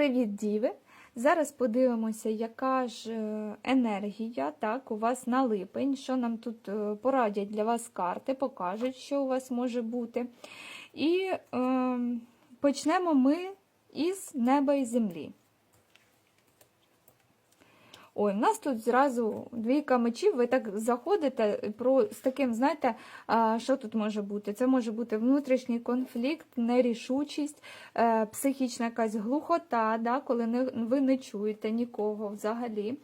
Привіт, діви! Зараз подивимося, яка ж е, енергія так, у вас на липень, що нам тут е, порадять для вас карти, покажуть, що у вас може бути. І е, почнемо ми із неба і землі. Ой, в нас тут зразу двійка мечів, ви так заходите про, з таким, знаєте, а, що тут може бути? Це може бути внутрішній конфлікт, нерішучість, е, психічна якась глухота, да, коли не, ви не чуєте нікого взагалі.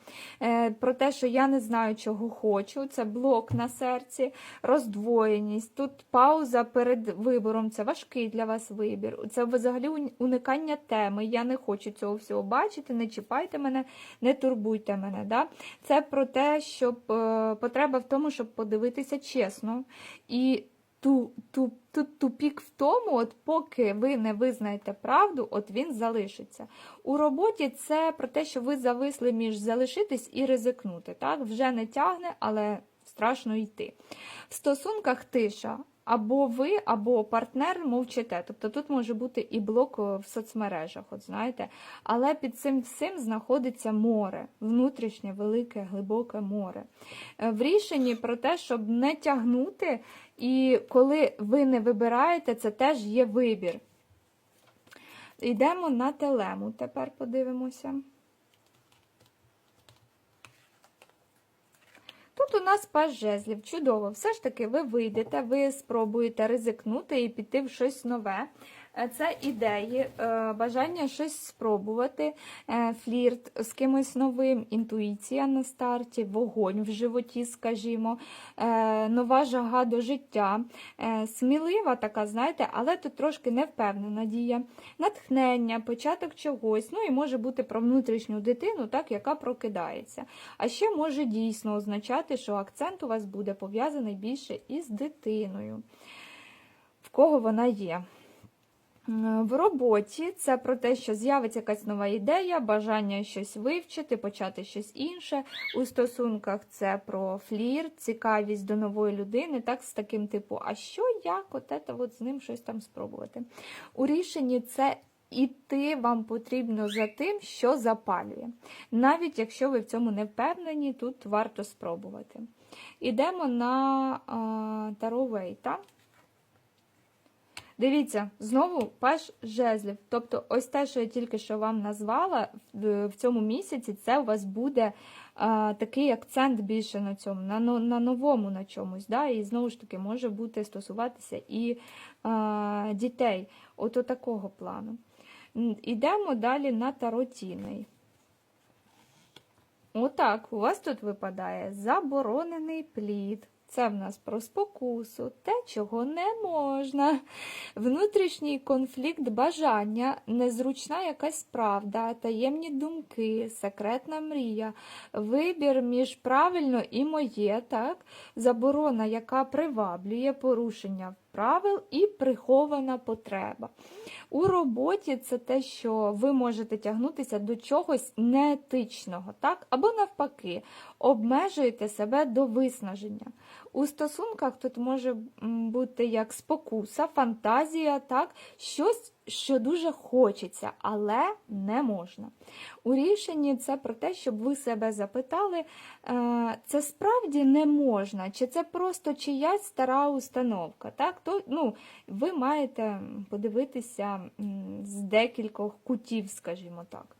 Е, про те, що я не знаю, чого хочу, це блок на серці, роздвоєність. Тут пауза перед вибором, це важкий для вас вибір. Це взагалі уникання теми. Я не хочу цього всього бачити, не чіпайте мене, не турбуйте мене. Да? Це про те, щоб е, потреба в тому, щоб подивитися чесно. І ту, ту, тут тупік в тому, от поки ви не визнаєте правду, от він залишиться. У роботі це про те, що ви зависли між залишитись і ризикнути. Так? Вже не тягне, але страшно йти. В стосунках тиша. Або ви, або партнер мовчите. Тобто тут може бути і блок е, в соцмережах, от знаєте. Але під цим всім знаходиться море, внутрішнє, велике, глибоке море. Е, В рішенні про те, щоб не тягнути, і коли ви не вибираєте, це теж є вибір. Йдемо на телему, тепер подивимося. Тут у нас паж жезлів. Чудово. Все ж таки, ви вийдете, ви спробуєте ризикнути і піти в щось нове. Е, Це ідеї, е, бажання щось спробувати, е, флірт з кимось новим, інтуїція на старті, вогонь в животі, скажімо, нова жага до життя, смілива така, знаєте, але тут трошки невпевнена дія, натхнення, початок чогось. Ну і може бути про внутрішню дитину, так, яка прокидається. А ще може дійсно означати, що акцент у вас буде пов'язаний більше із дитиною, в кого вона є. М, В роботі це про те, що з'явиться якась нова ідея, бажання щось вивчити, почати щось інше. У стосунках це про флірт, цікавість до нової людини, так, з таким типу, а що як, от от з ним щось там спробувати. У рішенні це іти вам потрібно за тим, що запалює. Навіть якщо ви в цьому не впевнені, тут варто спробувати. Ідемо на а, Таро Вейта. Дивіться, знову паш жезлів. Тобто, ось те, що я тільки що вам назвала в, цьому місяці, це у вас буде а, такий акцент більше на цьому, на, на новому на чомусь. Да? І знову ж таки може бути стосуватися і а, дітей. От такого плану. М, Ідемо далі на таротіний. Отак, у вас тут випадає заборонений плід. Це в нас про спокусу, те, чого не можна. Внутрішній конфлікт бажання, незручна якась правда, таємні думки, секретна мрія, вибір між правильно і моє, так? заборона, яка приваблює порушення правил і прихована потреба. У роботі це те, що ви можете тягнутися до чогось неетичного, так? або навпаки, обмежуєте себе до виснаження. У стосунках тут може бути як спокуса, фантазія, так? щось, що дуже хочеться, але не можна. У рішенні це про те, щоб ви себе запитали, е, це справді не можна, чи це просто чиясь стара установка. Так? То, ну, ви маєте подивитися з декількох кутів, скажімо так.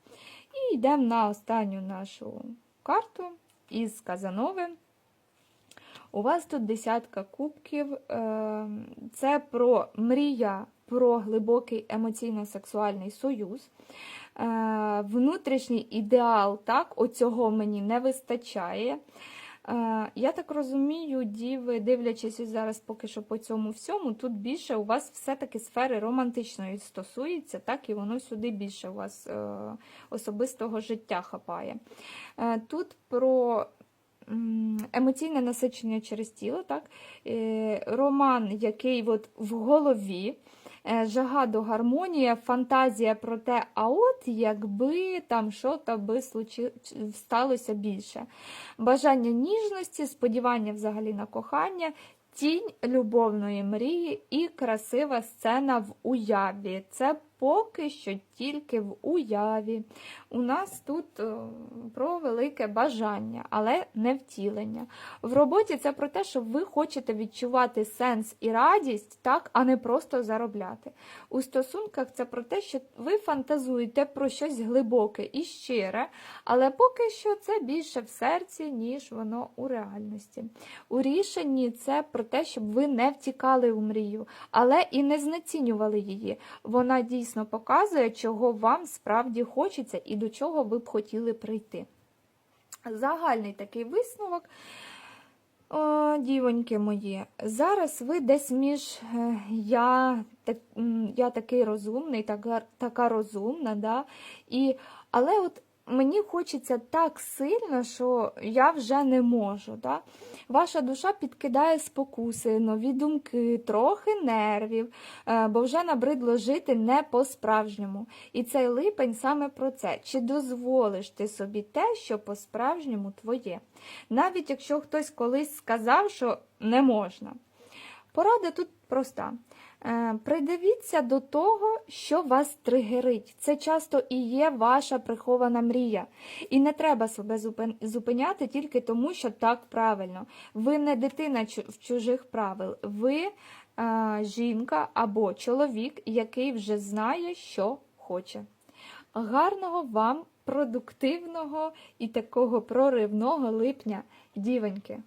І йдемо на останню нашу карту із Казанови. У вас тут десятка кубків. е, Це про мрія, про глибокий емоційно-сексуальний союз. Е, Внутрішній ідеал, так, оцього мені не вистачає. Е, Я так розумію, діви, дивлячись зараз поки що по цьому всьому, тут більше у вас все-таки сфери романтичної стосується, так, і воно сюди більше у вас е, особистого життя хапає. Тут про емоційне насичення через тіло, так? Роман, який от в голові, жага до гармонії, фантазія про те, а от якби там що то би сталося більше. Бажання ніжності, сподівання взагалі на кохання, тінь любовної мрії і красива сцена в уяві. Це поки що тільки в уяві. У нас тут е, про велике бажання, але не втілення. В роботі це про те, що ви хочете відчувати сенс і радість, так, а не просто заробляти. У стосунках це про те, що ви фантазуєте про щось глибоке і щире, але поки що це більше в серці, ніж воно у реальності. У рішенні це про те, щоб ви не втікали у мрію, але і не знецінювали її. Вона дійсно показує, чого вам справді хочеться і до чого ви б хотіли прийти. Загальний такий висновок. О, дівоньки мої, зараз ви десь між е, я, так, я такий розумний, така, така розумна, да? і, але от мені хочеться так сильно, що я вже не можу. Да? Ваша душа підкидає спокуси, нові думки, трохи нервів, е, бо вже набридло жити не по-справжньому. І цей липень саме про це. Чи дозволиш ти собі те, що по-справжньому твоє? Навіть якщо хтось колись сказав, що не можна. Порада тут проста. Е, Придивіться до того, що вас тригерить. Це часто і є ваша прихована мрія. І не треба себе зупиняти тільки тому, що так правильно. Ви не дитина в чужих правил. Ви е, жінка або чоловік, який вже знає, що хоче. Гарного вам продуктивного і такого проривного липня, дівоньки!